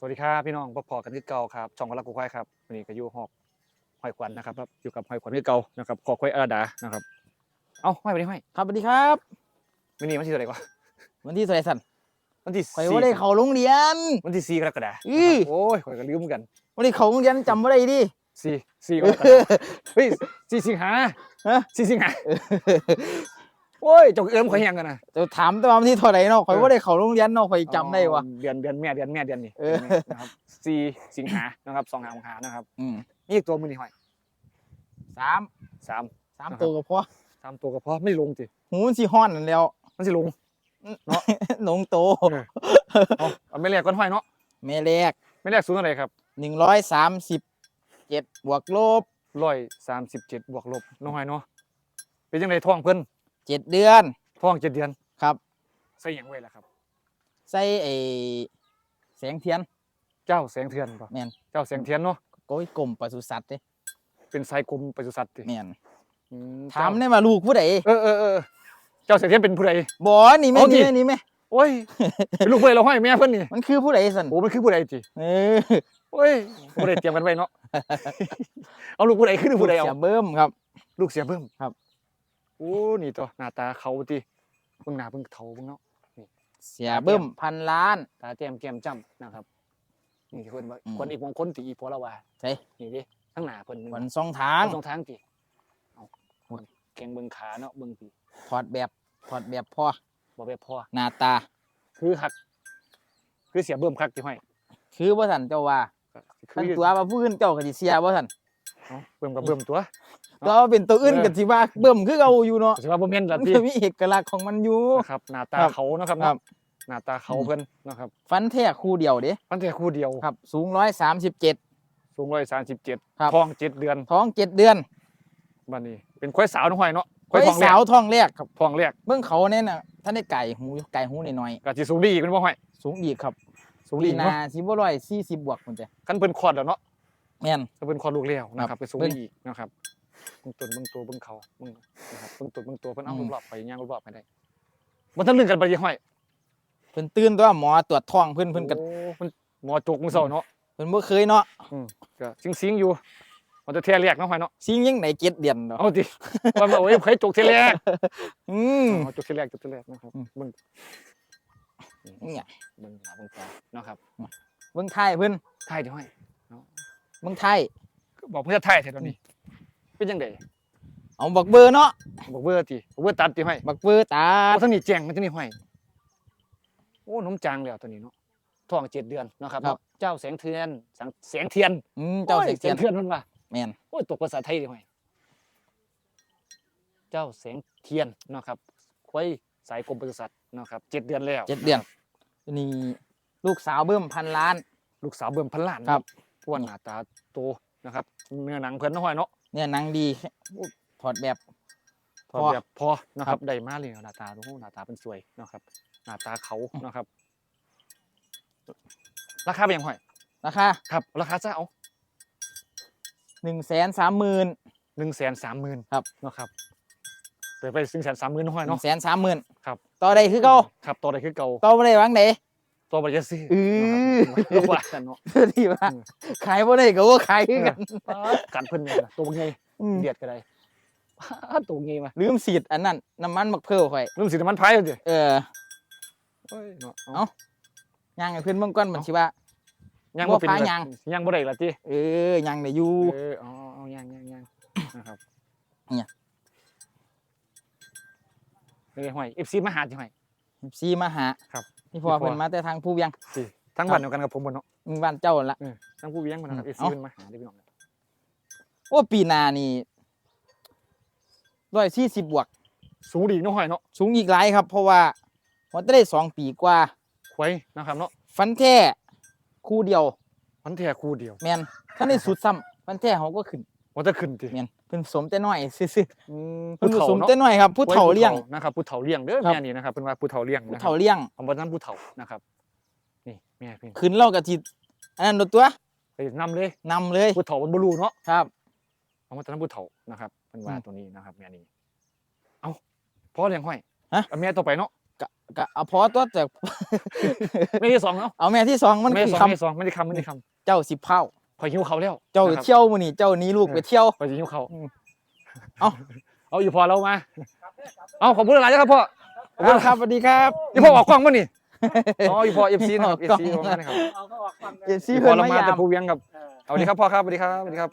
สวัสดีครับพี่น้องพบพอกันที่เก่าครับช่องกรักกูควายครับวันนี้ก็อยู่หอบหอยขวัญนะครับครับอยู่กับหอยขวัญที่เก่านะครับขอควายอาราดานะครับเอ้าห้อยไปดิห้อยครับสวัสดีครับวันนี้วันที่เท่าไหร่วะวันที่เท่าไหร่สันวันที่ข่อยสี่ว่าได้เข้าโรงเรียน วันที่สี่กรกฎาคมอื้อโอ้ยข่อยก็ลืมเหมือนกันวันนี้เข้าโรงเรียนจำไม่ได้ดิสี่สี่กรกฎาคมเฮ้ยสี่สิงหาฮะสี่สิงหาโอ้ยเจงเอิมข่อยยังกันนะจะถามแต่ว่าวันที่เท่าไหร่เนาะข่อยว่าได้เข้าโรงเรียนเนาะข่อยจำได้วะเดือนเดือนแม่เดือนแม่เดือนนี้เออ เดือนนี้นะครับสี่สิงหานะครับสองหาหานะครับอืมนี่อีกตัวมือนี่ห้อยสามสามสามนะครับตัวก็พอสามตัวก็พอไม่ลงจิหูมันสิฮ้อนนั่นแล้ว มันสิลงหนงโตเอาเอาไม่แรกก้อนห้อยเนาะแม่แรกไม่แรกสูงเท่าไหร่ครับหนึ่งร้อยสามสิบเจ็ดบวกลบร้อยสามสิบเจ็ดบวกลบน้องห้อยเนาะเป็นยังไงท้องเพิ่น เจ็ดเดือนท้องเจ็ดเดือนครับ ใส่หยังไว้ล่ะครับ ใส่ไอ้แสงเทียน เจ้าแสงเทียนป่ะแม่น เจ้าแสงเทียนเนาะโก้ยกลมปศุสัตว์เด้เป็นสายกรมปศุสัตว์ติแม่นอืถามเจ้ได้มาลูกผู้ใดเออเออเออเจ้าแสงเทียนเป็นผู้ใด บ่นี่แม่เอาดิ นี่แม่นี่แม่โอ้ย เป็นลูกผู้ใดเราห้อยแม่เพิ่นนี่มันคือผู้ใดสันโอ้มันคือผู้ใดจิเออโอ้ยผู้ใดเตรียมกันไว้เนาะ เอาลูกผู้ใดขึ้นผู้ใดเอาสียเบิ่มครับ ลูกเสียเบิ่มครับ โอ้นี่ตัวหน้าตาเขาติเบิ่งหน้าเบิ่งเฒ่าเบิ่งเนาะ เสียเบิ่มพันล้าน ตาแจ่มแก้มจ้ำนะครับ นี่ที่เพิ่นว่าอืมคนอีกมงคลตีอีพอละว่าใช่ นี่ดิทั้งหน้าเพิ่นวันสองทางทั้งสองทางติเอาแกงเบิ่งขาเนาะเบิ่งปีถอดแบบถอดแบบพ่อบ่แบบพอหน้าตา คือหัก คือเสียเบิ่มคักที่ห้อยคือบ่สันเจ้าว่าคืท่านตัวว่าผู้อื่นเจ้าก็สิเสียบ่สันเอ้าเบิ่มกับเบิ่มตัว ตัวว่าเป็นตัวอื่นเออก็สิว่าเบิ่มคือเก่าอยู่เนาะสิว่าบ่แม่นมัล่ะนติก็มีเอกลักษณ์ของมันอยู่นะครับหน้าตาครับเขานะครับครัเนาะบหน้าตาเขาอืมเพิ่นนะครับฟันแท้คู่เดียวเด้มันแต่คู่เดียวครับ สูง137สูง137ครับท้องเจ็ดเดือนท้องเจ็ดเดือนบัดนี้เป็นควายสาวน้องห้อยเนาะไว้ท้องแรสากวท้องแรกครับท้องแรกเบิ่งเขาเนี่ยน่ะท่านได้ไก่หูไก่หูน้อยก็สิสูงดีอีกเป็นบ่ห้อยๆสูงอีกครับ สูงปีดีหนาเนาะสิบ่ร้อยสี่สิบบวกพุ่นจ้ะคันเพิ่นคลอดแล้วเนาะแม่นถ้าเพิ่นคลอดลูกแล้วนะคครัรับบไปสูงเบิ่งดีอีกนะครับ เบิ่งต้นเบิ่งตัวเบิ่งเขาเบิ่งนะครับเบิ่งต้นเบิ่งตัวเพิ่นเอาอืม รอบๆไปย่างรอบๆไปได้บ่ทันลึงกันไปยังห้อยเพิ่นตื่นตัวหมอตรวจท้องเพิ่นเพิ่นก็โอ้เพิ่นหมอจกมื้อเช้าเนาะเพิ่นบ่เคยเนาะก็ซิงๆอยู่ มันจะเที่ยแรกเนาะห้อยเนาะสิ่งยังไหนเจ็ดเดือนเนาะเอาติว่ามาโอ้ยใครจกเที่ยแรกอืม เอาจกเที่ยแรกจกเที่ยแรกนะครับอืม เบิ่งเนี่ยเบิ่งหน้าเบิ่งตาเนาะครับเบิ่งไทยเพิ่นถ่ายดิห้อยเบิ่งไทย บอกเพิ่นจะถ่ายแท้ตอนนี้ เป็นจังได๋เอาบักเบอร์เนาะบอกเบอร์ติบอกเบอร์ตัดติห้อยบักเบอร์ตาเอาทั้งนี้แจ้งมันทั้งนี้ห้อยโอ้นมจางแล้วตัวนี้เนาะท้องเจ็ดเดือนเนาะครับเนาะเจ้าแสงเทียนแสงแสงเทียนอืมเจ้าโอ้ยเสกเทียนเทียนมันว่าแม่นโอ้ยตกภาษาไทยดิห้อยเจ้าแสงเทียนเนาะครับควายสายกรมปศุสัตว์เนาะครับเจ็ดเดือนแล้วเจ็ดเดือนนี่ลูกสาวเบิ่มพันล้าน ลูกสาวเบิ่มพันล้านครับเพราะว่าหน้าตาโตนะครับเนื้อหนังเพิ่นเนาะห้อยเนาะ เนี่ยหนังดีถอดแบบพอพอแบบพอนะคครัรับบได้มาเลยหน้าตาโอ้โหหน้าตาเป็นสวยเนาะครับหน้าตาเขาเนาะครับ ราคาเป็นยังห้อยราคาครับ ราคาจะเอาหนึ่งแสนสามหมื่นหนึ่งแสนสามหมื่นครับเนาะครับเปิดไปหนึ่งแสนสามหมื่นห้อยหนึ่เนาะงแสนสามหมื่นครับต่อได้คือเก่าครับตัวใดคือเก่าต่อบ่ได้หวังไดตัวบัตรจะซื้ออื้อ นะครับว่ากันเนาะที่ว่าอืมขายบ่ได้ก็ว่าขายคือกันป๊าดกัดเพิ่นเนี่ยตัวไงเดียดก็ได้ตัวไงมาลืมสีดอันนั้นน้ำมันมักเพิ่วข่อยลืมสีน้ำมันพายเลยเออเอ้ยเนาะเอ้าย่างให้เพิ่อนเบิ่งก่อนมันสิว่ายังบ่เป็นพายแบบยังยังบ่ได้ละติเออย่างได้อยู่เอออ๋อเอายังยังยังนะครับเนี่ยเลยห้อย FC มาหาจิห้อยซีมาหาครับพี่พอพี่อเพิ่นมาแต่ทางผู้เวียงสิ ทั้งบ้านเดียวกันกับผมบ่เนาะมีบ้านเจ้าหั่นละเออทั้งผู้เลี้ยงมันนะครับอื FC มเอ้าเพิ่นมาหาได้พี่น้องโอ้ปีหน้านี่140บวก สูงดีเนาะห้อยเนาะสูงอีกหลายครับ เพราะว่ามันจะได้สองปีกว่า ควายนะครับเนาะฟันแท้คู่เดียว มันแท้คู่เดียวแม่นถ้าได้สุดซ้ำฟันแท้เขาก็ขึ้นว่าจะขึ้นติแม่นเพิ่นสมแต่น้อยซื่ออืมๆเพิ่นผสมเนาะแต่น้อยครับผู้เฒ่าเลี้ยงนะครับผู้เฒ่าเลี้ยงเด้อครับ แม่นี่นะครับเพิ่นว่าผู้เฒ่าเลี้ยงผู้นะครับเฒ่าเลี้ยง คำว่านั้นผู้เฒ่านะครับ นี่แม่เพิ่นขึ้นเล่ากับทีอันนั้นโดดตัวไปนำเลยนำเลยผู้เฒ่ามันบ่รู้เนาะครับคำว่านั้นผู้เฒ่านะครับเพิ่นว่าอืมตัวนี้นะครับแม่นี่เอ้าพอเลี้ยงห้อยฮะ เอาแม่ต่อไปเนาะกะกะเอาพอตัวจากไม่ที่สองเนาะเอาแม่ที่สองมันไม่คืที่อสองคำไม่ที่สองไม่ได้คำไม่ได้คเจ้าสิบเผาำคอยหิวเขาแล้วเจ้านะครับ เที่ยวมื้อนี้เจ้าหนี้ลูกไปเที่ยวคอยจะหิวเขาเอ้าเอาอยู่พอเรามา เอาขอบคุณหลายนะครับพ่อ ขอบคุณครับสวัสดีครับ นี่พ่อออกกล้องมั้นี่ อ๋ออยู่พอเอฟซีนะครับเอฟออกซีกล้องของมันนะครับเอาเขาออกฟังเอฟซีอยู่พเพิ่อนเรามามาแต่ยามภูเวียงครับเออเอาดีครับพ่อครับสวัสดีครับสวัสดีครับ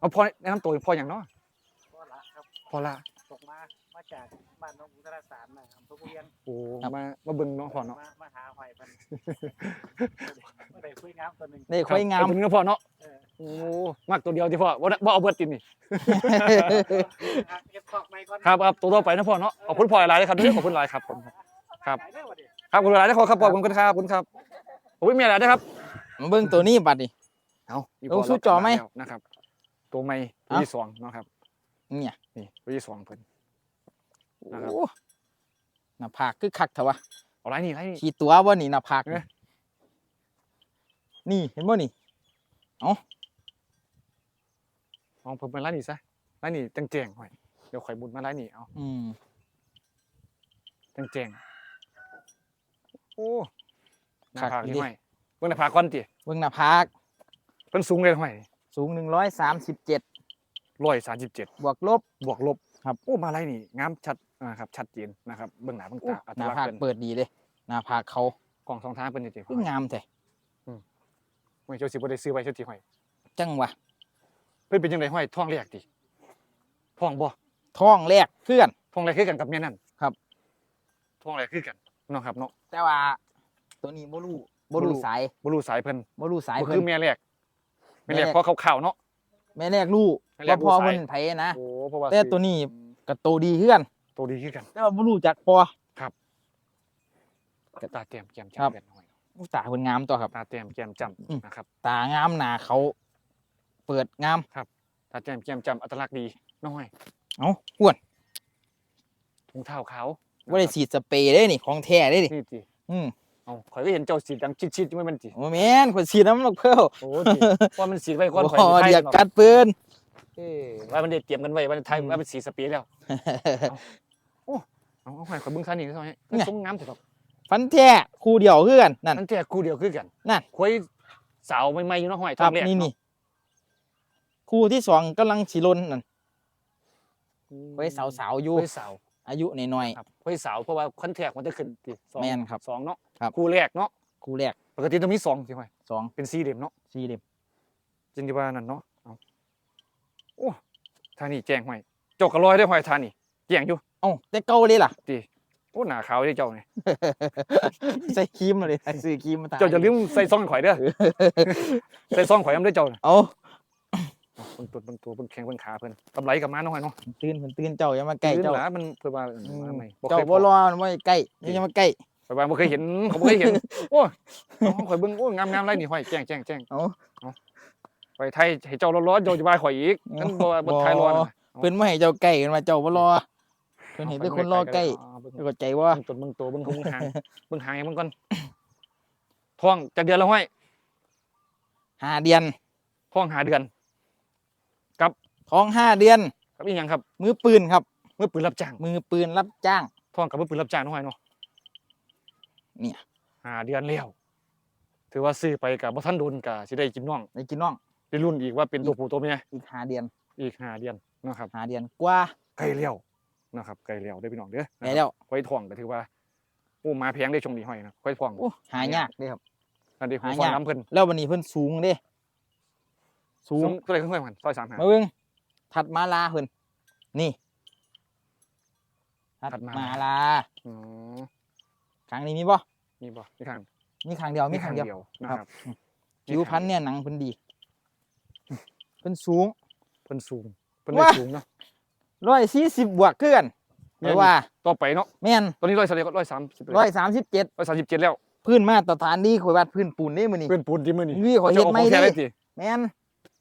เอาพ่อแนะนำตัวพ่ออย่างเนาะก็ละครับพ่อละตกมามาจากบ้านหน้องบุตรสารนะอำเภอภูเวียงโอ้มามาเบิ่งเนาะพ่อเนาะมามาหาหอยมันไม่ได้คุยงามตัวหนึ่งได้ค่อยงามขอบคุณครับพ่อเนาะเออโอ้มากตัวเดียวที่พ่อว่าว่าเอาเบิร์ตินนี่เก็บขอกไม้ก่อนครับครับตัวต่อไปนะพ่อเนาะขอบคุณพ่อหลายๆเลยครับด้วยขอบคุณหลายครับผม ครับ ขายได้วะดิ ครับขอบคุณหลายนะครับครับขอบคุณครับขอบคุณครับโอ้ยมีอะไรนะครับมาเบิ่งตัวนี้บัดนี้เอาลงสู้จอไหม นะครับ ตัวไม่ตัวเอ้าที่สองเนาะครับ เนี่ยนี่ตัวที่สองเพิ่น นะครับ โอ้หน้าผากคือคักเถอะวะเอาไรนี่ไรนี่ ขี่ตัวบ่นี่หน้าผากเอ๊ะ นี่เห็นบ่นี่ ลองเพิ่มเป็นไรนี่ซะไรนี่จังแจงๆหน่อยเดี๋ยวข่อยบุญมาไรนี่เอาอืมจังแจงๆโอ้หน้าผากนี่หน่อยเบิ่งหน้าผากก่อนติเบิ่งหน้าผากเพิ่นสูงเลยหน่อยสูง137ร้อยสามสิบเจ็ดบวกลบบวกลบครับโอ้มาไรนี่งามชัดนะครับชัดเจนนะครับเบิ่งหน้าเบิ่งโอ้ตาอัหตน้าลักษผากณ์เพิ่นเปิดดีเลยหน้าผากเขากล่องสองทางเพิ่นจังคืองามแท้ไม่เจ้าสิบ่ได้ซื้อไว้เจ้าที่ห้อยจังวะเพิ่นเป็นจังไดห้อยท้องแรกติท้องบ่ท้องแรกเพื่อนท้องแรกคือกันกับแม่นั่นครับท้องแรกคือกัน เนาะครับเนาะแต่ว่า ตัวนี้บ่รู้บ่รู้บ่รู้สายบ่รู้สายเพิ่นบ่รู้สายบ่เพิ่คืน อแม่แรกแม่แรกแม่แรกพอขาวๆเนาะ แม่แรกรู้แม่แรว่ากรู้พ่อสาย เพิ่นไผนะ โอ้เพราะว่าแต่ตัวนี้ ก็โตดีเพื่อนตัวดีคือกัน แต่ว่าบ่รู้จักพอ ตาเตรียมแก้มครับ จำกันหน่อยอู้ตาเพิ่นงามตัวครับ ตาเตรียมแก้มจอืมำนะครับ ตางามหน้าเขา เปิดงามตาเตรียมแก้มจำอัตลักษณ์ดีน้อยเอ้าอ้วนถุงเท้าขาว บ่ได้ฉีดสเปรย์เด้นี่ของแท้เด้นี่นี่ติอืมเอาข่อยก็เห็นเจ้าสีดังชิดๆอยู่ไม่มันติบ่แม่นข่อยฉีดน้ำลูกเพิ่ลโอ้ติว่ามันสีไว้ก่อนข่อยบ่สิไทยเรียกเนาะกัดปืนเอ้ว่ามันได้เตรียมกันไว้ว่ามันไทยอืมว่ามันสีสเปรย์แล้วเอาเอาข่อยข่อยเบิ่งซะนี่ซะนี่เนี่ยทรงงามเถอะครับฟันแท้คู่เดียวคือกันนั่น นั่นแต่คู่เดียวคือกันนั่น ข่อยสาวใหม่ๆอยู่เนาะห้อยคท้รัอบงแรกนี่เาะนี่คู่ที่สองกำลังสิลนนั่นไว้สาวๆอยู่ ข่อยสาว อายุน้อย ครับข่อยสาวเพราะว่าคอนแทคมันจะขึ้นติสองแม่นครับสองเนาะครับ คู่แรกเนาะๆคู่แรกปกติต้องมีสองสิห้อยสองเป็นสี่เหลี่ยมเนาะสี่เหลี่ยมจริงที่ว่านั่นเนาะเอาโอ้ทานี่แจ้งห้อยเจ้ากระลอยได้ห้อยทานี่แจ้งอยู่เอ้าแต่เก่าเลยล่ะโอ้หน้าขาวได้เจ้านี่ใส่ครีมมาเลยใส่ซื้อครีมมาทาเจ้าอย่าลืมใส่ซองข่อยเด้อ ใส่ซองข่อยน้ำได้อเจ้าน่ะ เอา เอาเบิ่งตัวเบิ่งตัวเบิ่งแข้งเบิ่งขาเพิ่นกำไรกับมาเนาะห้อยเนาะตื่นเพิ่นตื่นเจ้าอย่ามาใกล้ลืมเจ้าหลมันเพื่อว่าอืมมาใหม่บ่เจ้าเคยพบ่อรอมันบ่ใกล้อย่ามาใกล้ไปว่าบ่เคยเห็นเขาบ่เคยเห็น โอ้ยเอาข่อยเบิ่งโอ้ยงามๆไรนี่ห้อยแจ้งแจ้งแจ้งเอาไปไทยให้เจ้าร้อนๆเจ้าจะบายข่อยอีกนั่นบ่ว่าบ่ไทยร้อนน่ะเพิ่นบ่ให้เจ้าใกล้กันว่าเจ้าบ่รอเพิ่นเห็นแต่คนรอใกล้เอาเบิ่งเจ้าก็ใจว่าเบิ่งต้นเบิ่งตัวเบิ่งหงหางเบิ่งหางให้มันก่อนท้องจักเดือนแล้วห้อยห้าเดือนท้องหาเดือน ท้องห้าเดือนกับอีหยังครับ มือปืนครับ มือปืนรับจ้าง มือปืนรับจ้างท้องกับมือปืนรับจ้างเนาะห้อยเนาะเนี่ยหาเดือนแล้วถือว่าซื้อไปกับบ่ทันโดนก็สิได้กินน้องได้กินน้องได้รุ่นอีกว่าเป็นตัวผู้ตัวเมียอีกห้าเดือน อีกห้าเดือนเนาะครับห้าเดือนกว่าไกลแล้วนะครับไกลแล้วได้อพี่น้องเด้อได้แล้วไว้ทองก็ถือว่าโอ้มาแพงได้ชงดีห้อยนะไว้ทองโอ้หายากเด้ครับนั่นดิผมหายากฟังน้ำเพิ่นแล้ววันนี้เพิ่นสูงเด้ สูสูงงก็เลยขึ้นไปมันซอยสามหามาเบิ่งถัดมาลาเพิ่นนี่ถัดถัดมามาลาอ๋อครั้งนี้มีบ่มีบ่มีข้างมีครั้งเดียวมีครั้งเดียวนะครับผิวพันธุ์เนี่ยหนังเพิ่นดีเพิ่นสูงเพิ่นสูงเพิ่นได้ว้าสูงเนาะร้อยสี่สิบบวกเกือนแม่แต่นว่าต่อไปเนาะแม่นตอนนี้ร้อยสามก็ร้อยสามสิบร้อยสามสิบเจ็ดร้อยสามสิบเจ็ดแล้วพื้นมาตรฐานดีข่อยวัดพื้นปูนนี่มื้อนี้เพื่อนปูนที่มือนี่นี่ขอเฮ็ดจะาไม่ของแท้ดิได้ติแม่น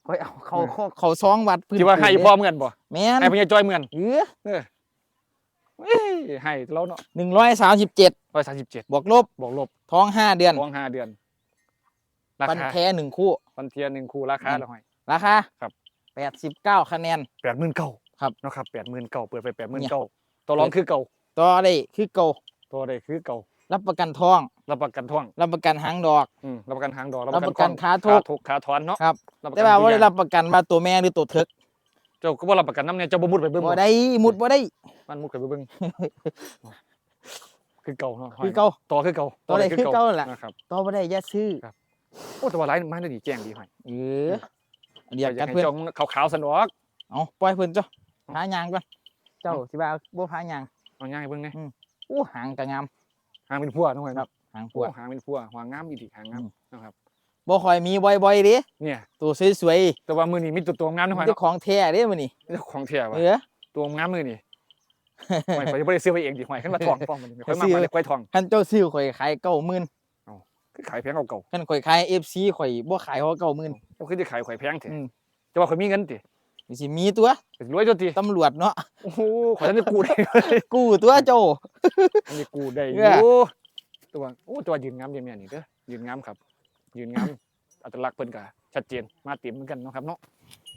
ข่อยเอาเขาเออเขาเขาซองวัดพื้นที่ว่าให้ปูนพ่อเด้เหมือนบ่แม่นให้พญาจ้อยเหมือนเออเอ้ยให้แล้วเนาะหนึ่งร้อยสามสิบเจ็ดร้อยสามสิบเจ็ดบวกลบบวกลบท้องห้าเดือนท้องห้าเดือนราฟันคาแท้หนึ่งคู่ฟันเทียนหนึ่งคู่ราคาอืมละห้อยราคาครับแปดสิบเก้าคะแนนแปดหมื่นเก้าครับเนาะครับแปดหมื่นเก้าเปิดไปแปดหมื่นเนี่ยเก้าตัวร้องคือเก่าต่อได้คือเก่าตัวใดคือเก่ารับประกันทอง รับประกันท่องรับประกันหางดอก อืมรับประกันหางดอกรับประกันท่องขาทุกทุกขาถอนเนาะครับรับประแต่กันว่าทุกบ่ได้อย่งรับประกันว่าตัวแม่หรือตัวเถิกเจ้าก็บ่รับประกันน้ำเนี่ยเจ้าบ่มุดไปเบิ่งบ่ได้มุดบ่ได้มันมุดไปเบิ่งคือเก่าเนาะคือเก่าต่อคือเก่าต่อได้คือเก่าล่ะนะครับต่อบ่ได้อย่าซื้อโอ้แต่ว่าหลายมาได้ดีแจ้งดีหอยเอออันเดียวอกัยานกให้เพิ่นเจ้าขาวๆสนอกเอาปล่อยเพิ่นจ้ะหายางก่อนเจ้าสิว่าบ่พายางเอาง่ายเบิ่งนี่อู้หางก็งามหางเป็นพัวน้องหอยครัเนาะบ หางปโอ้วดหางเป็นพัวหางงามอีดีหางงามอืมนะครับบ่ค่อยมีบ่อยๆเด้เนี่ย ตัวสวยแต่ว่ามือนี้มีตัวตัวงามน้องหอยๆเจ้าเนาะของแท้เด้มื้อนี้ของเทียว่ะเออตัวงามมือนี่หอยข่อยจะบ่ได้ซื้อไปเองดิหอยขึ้นมาทองป้อมมันข่อยมาซื้อมาเลยข่อยทองคันเจ้าซื้อข่อยขาย90,000คือขายแพงเก่าคันข่อยขาย FC ข่อยบ่ขายเขา90,000ๆก็คือจะขายข่อยแพงเถอือะมแต่ว่าข่อยมีเงินติสิมีตัวข่อยรวยจนติตำรวจเนาะโอ้โหข่อยทันได้กู้ได้กู้ตัวเจ้าอันนี้กู้ได้อเออยู่ ตัวโอ้ตัวยืนงามเดียวแม่นี่เด้อยืนงามครับ ยืนงามอัตลักษณ์เพิ่นก็ชัดเจนมาเต็มเหมือนกันเนาะครับเนาะ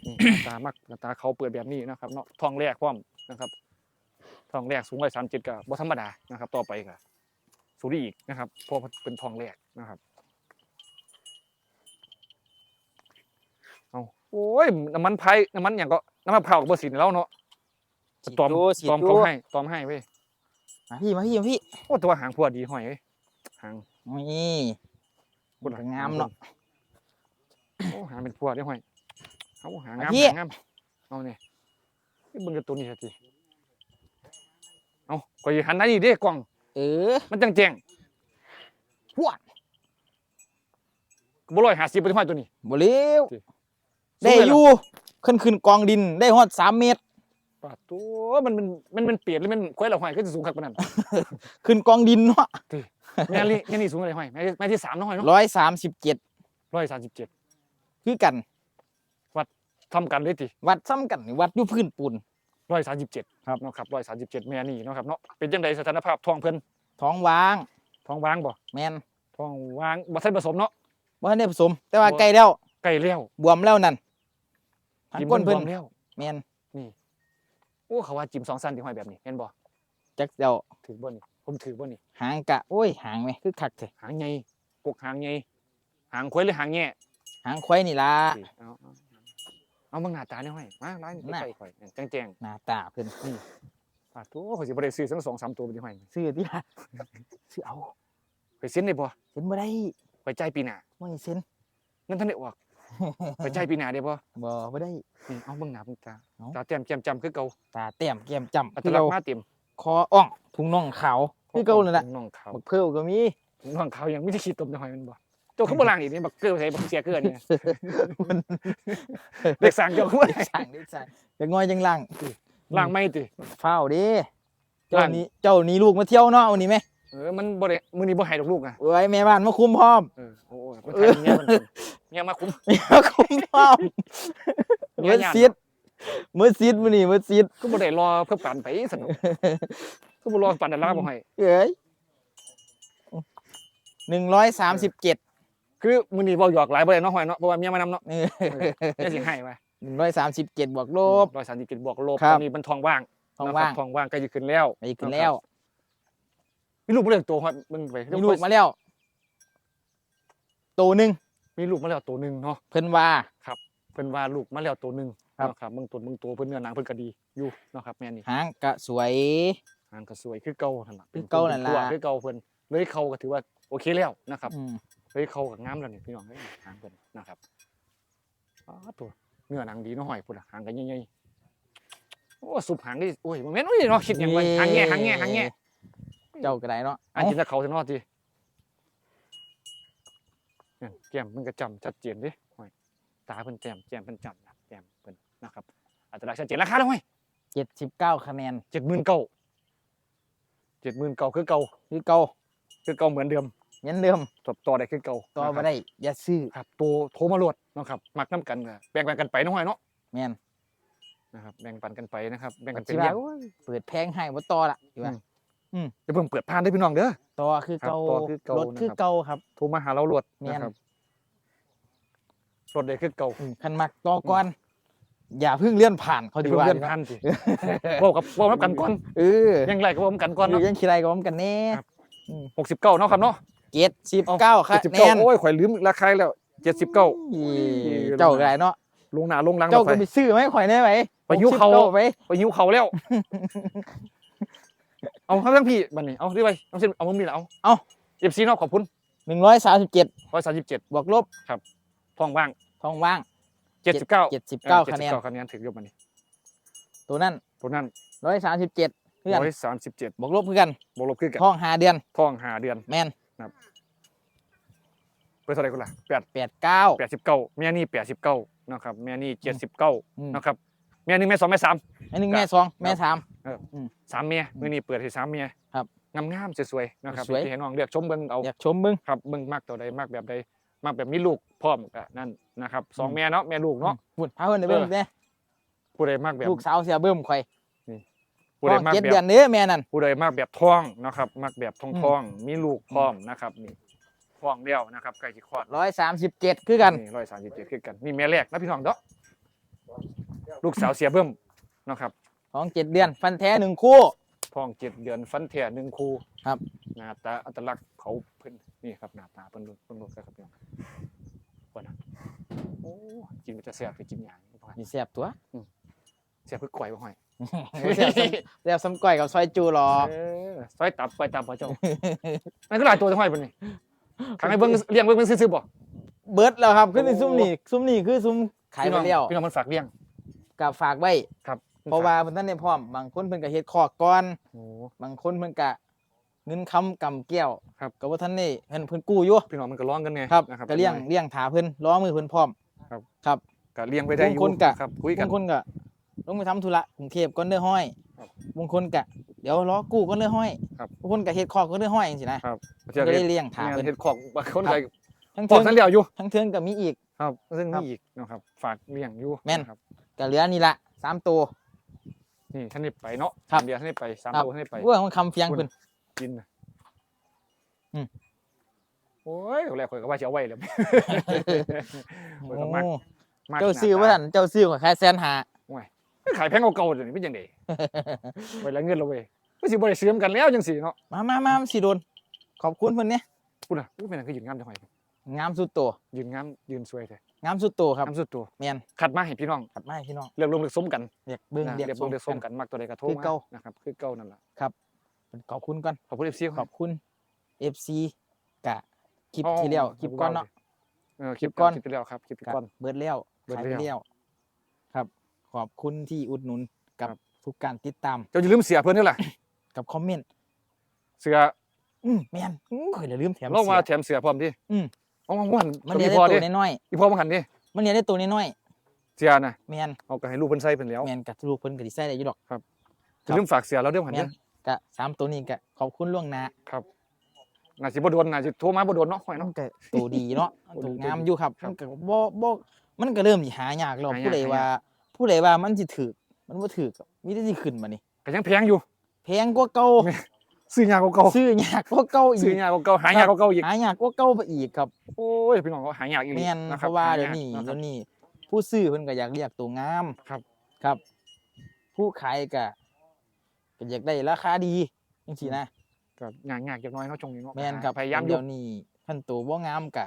นี่หน้าตามักหน้าตาเขาเปิดแบบนี้นะครับเนาะทองแรกพร้อมนะครับทองแรกสูงร้อยสามเจ็ดก็บ่ธรรมดานะครับ ต่อไปก็สูงได้อีกนะครับเพราะเป็นทองแรกนะครับเอาโอ้ยน้ำมันไผ่น้ำมันอย่างก็น้ำมันเผาวกับบ่สีนแล้วเนาะฉีดตอมอยู่ฉีดตอมอยู่เขาให้ตอมให้เว้ยมาพี่มาพี่มาพี่โอ้ตัวหางพัวดีหอยเว้ย หางนี่บุญก็งามเนาะโอ้หางเป็นพัวได้หอยเอาหางงามพี่หางงามเอาเนี่ยนี่เบิ่งกับตัวนี้สิเอาก็อย่าหันหน้านี่เด้กล้อง เออ มันจังแจ้งพวดก็บ่ร้อยห้าสิบไปที่ห้อยตัวนี้บ่เร็วสิได้สูงเลยเหรออยู่ขึ้นขึ้นกองดินได้ฮอด3เมตรปาดตัวมันมันมันมันเปลี่ยนหรือมันควายเราห้อยก็จะสูงขักปานนั้นขึ้นกองดินเนาะ แม่ลี่แม่นี่สูงอะไรห้อยแม่แม่ที่สามน้อยเนาะร้อยสามสิบเจ็ดร้อยสามสิบเจ็ดคือกัน ทำกันเลยติวัดซ้ำกันนี่วัดอยู่พื้นปูน ร้อยสามสิบเจ็ดครับ เนาะครับร้อยสามสิบเจ็ดแม่นี่เนาะครับเนาะเป็นจังไดสถานภาพท้องเพิ่นท้องว่างท้องว่างบ่แมนท้องว่างบ่ทันผสมเนาะ บ่ทันได้ผสม แต่ว่าบ่ใกล้แล้วใกล้แล้วบวมแล้วนั่นหันจิ้มก้นเพิ่เพิ่นนแล้วแมนนี่โอ้เขาว่าจิ้มสองสั้นที่ห้อยแบบนี้เห็นบ่จักเจ้าถือบ่นี่ ผมถือบ่นี่หางกะโอ้ยหางไหมคือคักเถอะหางใหญ่กกหางใหญ่หางควายหรือหางแง่หางควายนี่ล่ะสิเอาเอาเอาเบิ่งหน้าตาเนี่ยห้อยมาร้ายนี่น่ะใกล้ๆข่อยแจ้งหน้าตาเพิ่นๆปาดโอ้ข่อยสิบ่ได้ซื้อสักสองสามตัวไปที่ห้อยซื้อที่ล่ะซื้อเอาข่อยเซ็นได้บ่เซ็นบ่ได้ข่อยจ่ายปีหน้าบ่ให้เซ็นเงินทันได้ออกข่อยจ่ายปีหน้าได้บ่บ่บ่ได้นี่เอาเบิ่งหน้าเบิ่งตาเอาตาแต้มแจ่มจำคือเก่าตาแต้มแก้มจำอัตคือลักเราษณ์มาเต็ม คออ่องถุงน่องขาวคือเก่านั่นแหละน้องเขาบักเพิ่วก็มีน้องเขายังไม่ได้ขี้ตมในหอยมันบ่เจ้าเขาบ่ล้างอีกนี่บักเกลือใส่บักเสียเกลือเนี่ยมันเด็กสั่งเจ้าเขาบ่ได้สั่งได้สั่งจะงอยจังล่างล้างไม่ติเฝ้าวเดิเจ้าล้างนี้เจ้านี้ลูกมาเที่ยวเนาะวันนี้ไหมเออมันบ่ได้มื้อนี้บ่ให้ลูกๆอะเอ้ยแม่บ้านมาคุมพร้อมเออโอ้ยมันทายเมียมันคนเมียมาคุ้มมาคุมพร้อมเมีมืยอย่านซิด มือซิดมื้อนี้มือซิดก็บ่ได้รอเพื่อปั่นไปสนุกก็บ่รอปั่นดาราบ่ให้เอ้ยหนึ่งร้อยสามสิบเจ็ดคือมื้อนี้บ่หยอกหลายบ่ได้เนาะหอยเนาะเพราะว่าเมียมานำเนาะนี่เมียสิให้ไว้หนึ่งร้อยสามสิบเจ็ดบวกลบ137บวกลบครัตบอนนี้มันทองว่างทองว่างนะครับทองว่างใกล้จะขึ้นแล้วไปขึ้นแล้วมีลูกบ่ได้ตัวหอยมึงไปมีลูกมาแล้วตัวหนึ่งมีลูกมาแล้วตัวหนึงเนาะเพิ่นว่าเพิ่นว่าลูกมาแล้วตัวหนึง ครับ เนาะครับเบิ่งต้นเบิ่งตัวเพิ่นเนื้อหนังเพิ่นก็ดีอยู่เนาะครับแม่นี่หางกะสวย หางก็สวยคือเก่าหั่นล่ะคือเก่านั่นล่ะเป็ตัวคือเก่าเพิ่นเลยเขาก็ถือว่าโอเคแล้วนะครับ อืมเลยเขาก็งามแล้วนี่พี่น้องเอ้ยหางเพิ่นนะครับอ้าตัวเนื้อหนังดีเนาะหอยพุ่นน่ะหางก็ใหญ่ๆโอ้สุบหางนี่โอ้ยบ่แม่นโอ้ยเนาะคิดหยังไว้หางแง่หางแง่หางแง่เจ้าก็ได้เนาะอันกินแต่เขาซะเนาะตินั่นแก้มมันก็จำชัดเจนเดิหอยตาเพิ่นแจ่มแจ่มเพิ่นจำนะแจ่มเพิ่ นนะครับอัตลักษณ์ชัดเจนราคาเท่าไหร่เจ็ดสิบเก้าคะแนนเจ็ดหมื่นเก้าเจ็ดหมื่นเก้าคือเก่าคือเก่าคือเก่าเหมือนเดิมเหมือนเดิมต่อต่อได้คือเก่าต่อนะครับมาได้อย่าซื้อครับตัวโทรมาโหลดเนาะครับมักน้ำกันก็แบ่งปันกันไปเน้องหอยเนาะแม่นนะครับแบ่งปันกันไปนะครับแบ่งกันเป็สินว่าเลี้ยงโอ้ยเปิดแพงให้บ่ต่อละสิว่าจะเพิ่งเปิดผ่านได้อพี่น้องเด้อต่อคือเก่าครับต่อคือเก่ารถคือนะครับเก่าครับโทรมาหาเราโหลดแม่นนะครับรถได้คือเก่าอืมคันมักต่อก่อน อย่าเพิ่งเลื่อนผ่านเขาดีเพิ่งว่าเลื่อนพันสิเว้ากับเว้านับกันก่อนเออยังไรก็เว้ากันก่อนอยู่เนาะยังคิดอะไรกับผมกันแน่ครับหกสิบเก้าเนาะครับเนาะเจ็ดสิบเก้าคะสิบแนเก้านโอ้ยข่อยลืมราคาแล้วเจ็ดสิบเก้าอีเจ้าก็ได้เนาะลงหนาลงหลังเจ้าไปก็ไปซื้อไหมข่อยได้ไหมไปยิ้วเขา69ไปไปหิวเขาแล้วเอาครับทั้งพี่บันนี้เอาที่ไปเอาเส้นเอามุมนี้แหละเอาเอาเอฟซีเนาะขอบคุณหนึ่งร้อยสามสิบเจ็ดร้อยสามสิบเจ็ดบวกลบทองว่างทองว่าง เจ็ดสิบเก้าเจ็ดสิบเก้าคะแนนคะแนนถึงยกมานี่ตัวนั้นตัวนั้นร้อยสามสิบเจ็ดเพื่อนร้อยสามสิบเจ็ดบวกลบเพื่อนบวกลบขึ้นกันทองหาเดือนทองหาเดือนแมนเปิดเท่าไหร่กูล่ะแปดแปดเก้าแปดสิบเก้าแม่นี่แปดสิบเก้านะครับแม่นี่เจ็ดสิบเก้าอืมนะครับแม่หนึ่งแม่สองแม่สามอันหนึ่งแม่สองแม่สามสามเมียมือนี้เปิดให้สามเมียครับงามงามๆสวยๆนะครับสวยที่เห็นน้องเลือกชมเบิ้งเอาอยากชมเบิ้งครับเบิ้งมากตัวใดมากแบบใด มากแบบมีลูกพร้อมกับนั่นนะครับสองแม่เนาะแม่ลูกเนาะพุ่นพาเพื่อนไปเบิ้งเออเนี่ยผู้ใดมากแบบลูกสาวเสียเบิ้มข่อยผู้ทใดองมากเจ็ดแบเดือบนเนื้อแม่นั่นผู้ใดมากแบบท้องนะครับมากแบบทองอืมทองมีลูกพร้อมนะครับนี่ท้องเดียวนะครับใกล้จะคลอดร้อยสามสิบเจ็ดคือกันนี่ร้อยสามสิบเจ็ดคือกันนี่แม่แรกนะพี่น้องเด้อลูกสาวเสียเบิ้มนะครับทองเจ็ดเดือนฟันแท้หนึ่งคู่ ท้องเจ็ดเดือนฟันแท้หนึ่งคู่ครับ หน้าตาอัตลักษณ์เขาเพิ่นนี่ครับหน้าตาเพิ่นเพิ่นรู้ครับพี่น้องว่านะโอ้กินมันจะแซ่บไปกินอย่างนี้บ่ครับมีเสียบตัวแซ่บเพื่อก่อยบ่ห้อยเสียบซ้ำเสียบซ้ำก่อยกับซอยจูหรอเออซอยตับไปตับบ่เจ้านั่นก็หลายตัวจังห้อยเพิ่นนี่ทางให้เบิ่งเลี้ยงเบิ่งเบิ่งซื่อๆบ่เบิร์ดแล้วครับขึ้นในโอ้ซุ้มนี่ซุ้มนี่คือซุ้มขายพี่ไปน้องแล้วพี่น้องมันฝากเลี้ยงกับฝากไว้ครับ เพราะว่าเพิ่นท่านได้พร้อมบางคนเพิ่นก็เฮ็ดคอกก่อนโอ้ บางคนเพิ่นก็เงินคำกำแก้วครับ ก็บ่ทันได้เพิ่นเพิ่นกู้อยู่พี่น้องมันก็ร้องกันไงครับนะครับก็เลี้ยงเลี้ยงถาเพิ่นล้อมือเพิ่นพร้อมครับครับ ก็เลี้ยงไปได้อยู่บางคนก็ ครับคุยกัน บางคนก็ลงไปทำธุระกรุงเทพก่อนเด้อห้อยครับบางคนก็เดี๋ยวรอกู้ก่อนเด้อห้อยครับ บางคนก็เฮ็ดคอกก่อนเด้อห้อยจังซี่นะ ครับเจ้าก็ก็ได้เฮ็ดเลี้ยงถาแม่เพิ่นเฮ็ดของบางคนครัก็บ ทั้งปอเทิกงนั้นเดียวอยู่ทั้งเทิงก็มีอีก ครับ ซึ่งครัมีบอีกนะครับ ฝากเลี้ยงอยู่แม่นครับ ก็เหลือนี่ละสามตัว นี่ท่านนี่ไปเนาะครับ เดียวท่านนี่ไปสามครับตัวท่านนี่ไปว่ามันคำเฟียงเพิ่นกินน่ะอืม โอ้ยแรกข่อยก็ว่าจะเอาไว้แล้วข่อยก็มักโอ้มักเจ้าซื้อว่าหน้ท่านเจ้าซื้อขอยแค่แสนหาตาขายแพงเก่าๆเดี๋ยวนี้เป็นยังไง ไว้ละเงินเราเว้ยก็สิบ่ได้ซื้อมกันแล้วจังซี่เนาะมามามาสิโดน ขอบคุณเพิ่นเนี่ยพูดน่ะอู้เป็นอันคือยืนงามจังได๋งามสุดตัว ยืนงามยืนสวยแท้ งามสุดตัวครับงามสุดตัวแม่นขัดมาให้พี่น้องถัดมาให้พี่น้องเลือกลงเลือกสมกันเรียกเบิ่งนะเรียกเรียกเบิ่งเลือกสมกักันนมักตัวใดก็โทรคือมาเก่า นะครับคือเก่านั่นล่ะขอบคุณก่อนขอบคุณ FC ขอบคุณ FC กะคลิปอ๋อที่แล้วขอบคลิปคุณก่อนมากเนาะ เออคลิปคลิปก่ก่ออนนคลิปที่แล้วครับคลิปที่กะก่อน เบิดแล้วเบิดขายไปแล้วแล้วครับ ขอบคุณที่อุดหนุนกับครับ ทุกการติดตามเจ้าอย่าลืมเสียเพิ่นนี่ล่ะกับคอมเมนต์เสืออืมแม่นอื้อข่อยอย่าลืมแถมลองมาเสียแถมเสือพร้อมดิอืม เอามาหันมันกับเรียอีนพได้อตัดิวน้อยอีพอมาหันดิๆมันเรียนได้ตัวน้อยเสือน่ะๆแม่นเอาก็ให้ลูกเพิ่นใส่เพิ่นแล้วแม่นกับลูกเพิ่นก็สิใส่ได้อยู่ดอกอย่าลืมฝากเสือเราเด้อหันแม่เด้นอกะสามตัวนี้กะขอบคุณล่วงหน้าน่าสิบ่โดนน่าสิโทรมาบ่โดนเนาะห้อยมัเนาะนก็ตัวดีเนาะตัวดีตัวงามอยู่ครับครับมันก็บ่บ่มันก็เริ่มสิหายากแล้วหายากผู้ใดหายากว่า ผู้ใดว่ามันสิถูกมันบ่ถูกครับมีแต่สิขึ้นมานี่ก็ยังแพงอยู่แพงกว่าเก่า ซื้อยากกว่าเก่าซื้อยากกว่าเก่าอีซื้อกยากกว่าเก่าหายากกว่าเก่าอีกหายากกว่าเก่าไปอีกครับโอ้ยพี่น้องก็หายากอีกแม่นนะเพครับราะว่าหเดี๋ยยวนี้นะคเดี๋รับยวนี้ผู้ซื้อเพิ่นก็อยากเรียกตัวงามครับครับ ผู้ขายก็ก็อยากได้ราคาดีจังซี่นะก็ยากยากจักหน้อยเนาะช่วงนี้เนาะแม่นครับพยายามอเดี๋ยู่ยวนี้คันตัวบ่งามกะ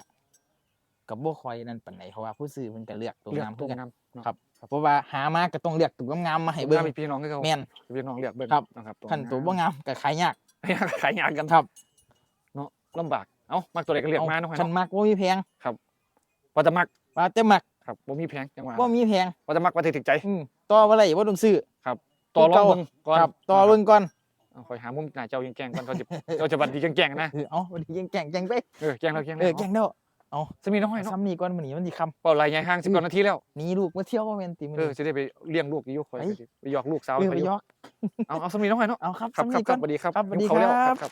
กับบ่ค่อยนั่นปานใดเพราะว่าผู้ซื้อเพิ่นก็เลือกตัวเลือกงามตัคือวกันงามเนาะครับเพราะว่าหามาก็ต้องเลือกตัวงามๆมาให้เบิ่งถ้ามีพี่น้องคือเขาแม่นพี่น้องเลือกเบิ่งครับนะครับคันตัวบ่งามก็ขายยาก ขายยากกันครับเนาะลำบากเอ้ามักตัวใดก็เลือกมาเนาะห้อยคันเนาะมักบ่มีแพงว่าจะมักว่าแต่มักครับบ่มีแพงจังหวะบ่มีแพงว่าจะมักว่าถึกใจอืมต่อบ่ได้บ่ต้องซื้อต่อรองเก่าเบิ่งก่อนครับต่อเบิ่งก่อนเอาคอยหามุมหน้าเจ้ายังแกล้งก่อนเขาจะเจ้าจะบัดดีแกล้งๆนะ เออเอ้าบ่ดีแกล้งแกล้งไปเออแกล้งเราแกล้งเออแกล้ง แล้วสมีน้องห้อยเนาะซ้ำนี่ก่อนมื้อนี้มันสิค่ำเป่าไหลใหญ่ห่างสิบกว่านาทีแล้วหนีลูกมาเที่ยวบ่แม่นติมื้อเออนี้จะได้ไปเลี้ยงลูกอยู่คอยไปไปหยอกลูกสาวเออไปไปอยู่ยอกเอาเอาสมีน้องห้อยเนาะเอาครับครับซ้ำครับนี่คก่รัอบนสวัสดีครับครับสวัสดีหิวข้าวแล้วครับครับ